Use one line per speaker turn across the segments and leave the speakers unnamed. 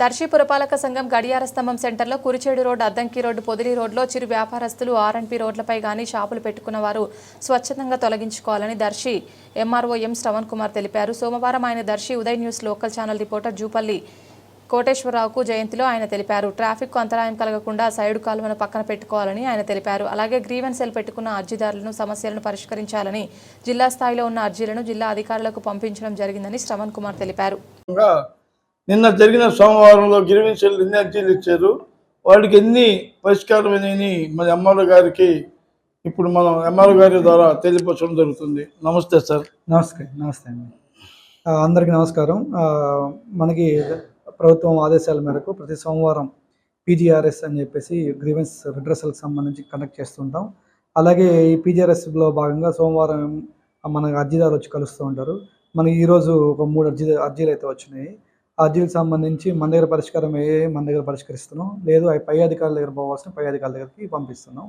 దర్శి పురపాలక సంఘం గడియార స్తంభం సెంటర్లో కురిచేడు రోడ్ అద్దంకి రోడ్డు పొదిలి రోడ్లో చిరు వ్యాపారస్తులు ఆర్ఎండ్పి రోడ్లపై గానీ షాపులు పెట్టుకున్న వారు స్వచ్ఛందంగా తొలగించుకోవాలని దర్శి ఎంఆర్ఓ ఎం శ్రవణ్ కుమార్ తెలిపారు. సోమవారం ఆయన Darsi Uday news local channel reporter Jupalli కోటేశ్వరరావుకు జయంతిలో ఆయన తెలిపారు. ట్రాఫిక్ అంతరాయం కలగకుండా సైడు కాలువను పక్కన పెట్టుకోవాలని ఆయన తెలిపారు. అలాగే గ్రీవెన్సెల్ సెల్ పెట్టుకున్న అర్జీదారులను సమస్యలను పరిష్కరించాలని జిల్లా స్థాయిలో ఉన్న అర్జీలను జిల్లా అధికారులకు పంపించడం జరిగిందని శ్రవణ్ కుమార్ తెలిపారు.
నిన్న జరిగిన సోమవారంలో గిరివించలు ఎన్ని అర్జీలు ఇచ్చారు. వాటికి ఎన్ని పరిష్కారమైనవి మన ఎంఆర్ఓ గారికి ఇప్పుడు మనం ఎంఆర్ఓ గారి ద్వారా తెలియపరచడం జరుగుతుంది. నమస్తే సార్.
నమస్తే నమస్తే అండి. అందరికీ నమస్కారం. మనకి ప్రభుత్వం ఆదేశాల మేరకు ప్రతి సోమవారం పీజీఆర్ఎస్ అని చెప్పేసి గ్రీవెన్స్ రిడ్రసల్కి సంబంధించి కండక్ట్ చేస్తుంటాం. అలాగే ఈ పీజీఆర్ఎస్లో భాగంగా సోమవారం మనకు అర్జీదారులు వచ్చి కలుస్తూ ఉంటారు. మనకి ఈరోజు ఒక మూడు అర్జీ అర్జీలు అయితే వచ్చినాయి. అర్జీలకు సంబంధించి మన దగ్గర పరిష్కారం ఏ మన దగ్గర పరిష్కరిస్తున్నాం. లేదు అవి పై అధికారుల దగ్గర పోవాల్సిన పై అధికారుల దగ్గరికి పంపిస్తున్నాం.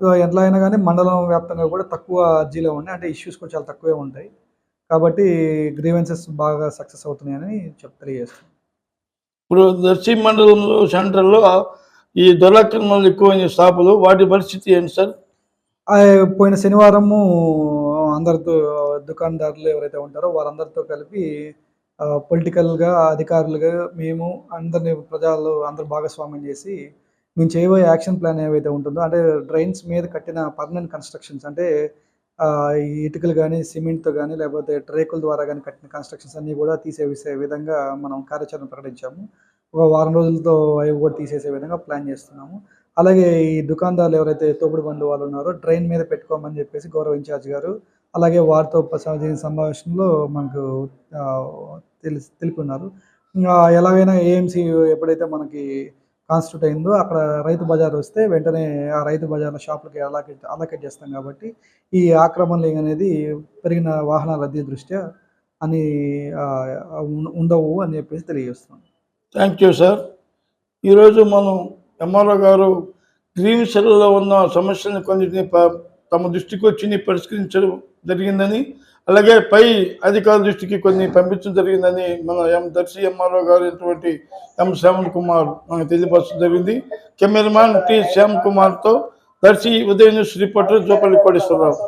సో ఎట్లా అయినా కానీ మండలం వ్యాప్తంగా కూడా తక్కువ అర్జీలే ఉన్నాయి. అంటే ఇష్యూస్ కూడా చాలా తక్కువే ఉంటాయి. కాబట్టి గ్రీవెన్సెస్ బాగా సక్సెస్ అవుతున్నాయని చెప్ తెలియజేస్తాం
ఇప్పుడు దర్శి మండలంలో సెంటర్లో ఈ దురాక్రమణలు ఎక్కువైన షాపులు వాటి పరిస్థితి ఏంటి సార్?
పోయిన శనివారము అందరితో దుకాణదారులు ఎవరైతే ఉంటారో వారందరితో కలిపి పొలిటికల్గా అధికారులుగా మేము అందరిని ప్రజలు అందరు భాగస్వామ్యం చేసి మేము చేయబోయే యాక్షన్ ప్లాన్ ఏవైతే ఉంటుందో అంటే డ్రైన్స్ మీద కట్టిన పర్మనెంట్ కన్స్ట్రక్షన్స్ అంటే ఈ ఇటుకలు కానీ సిమెంట్తో కానీ లేకపోతే ట్రేకుల ద్వారా కానీ కట్టిన కన్స్ట్రక్షన్స్ అన్నీ కూడా తీసేసే విధంగా మనం కార్యాచరణ ప్రకటించాము. ఒక వారం రోజులతో అవి కూడా తీసేసే విధంగా ప్లాన్ చేస్తున్నాము. అలాగే ఈ దుకాణదారులు ఎవరైతే తోపుడు బండ్లు వాళ్ళు ఉన్నారో ట్రైన్ మీద పెట్టుకోమని చెప్పేసి గౌరవ ఇన్ఛార్జ్ గారు అలాగే వారితో ప- జరిగిన సమావేశంలో మనకు తెలిసి తెలిపి ఎలాగైనా ఏఎంసీ ఎప్పుడైతే మనకి కాన్స్టిట్యూట్ అయిందో అక్కడ రైతు బజార్ వస్తే వెంటనే ఆ రైతు బజార్ల షాపులకి అలాగే అలాకేట్ చేస్తాం కాబట్టి ఈ ఆక్రమణలు అనేది పెరిగిన వాహనాల రద్దీ దృష్ట్యా అని ఉండవు అని చెప్పేసి తెలియజేస్తున్నాం.
థ్యాంక్ యూ సార్ ఈరోజు మనం ఎంఆర్ఓ గారు గ్రీన్ సెల్లో ఉన్న సమస్యలను కొన్నిటిని తమ దృష్టికి వచ్చి పరిష్కరించడం జరిగిందని అలాగే పై అధికారుల దృష్టికి కొన్ని పంపించడం జరిగిందని మన ఎం దర్శి ఎంఆర్ఓ గారు ఇటువంటి ఎం శ్యామ్ కుమార్ మనకు తెలియపరచడం జరిగింది. కెమెరామాన్ టి శ్యామ్ కుమార్తో దర్శి ఉదయం న్యూస్ రిపోర్టర్ జోపల్లి కోటేశ్వరరావు.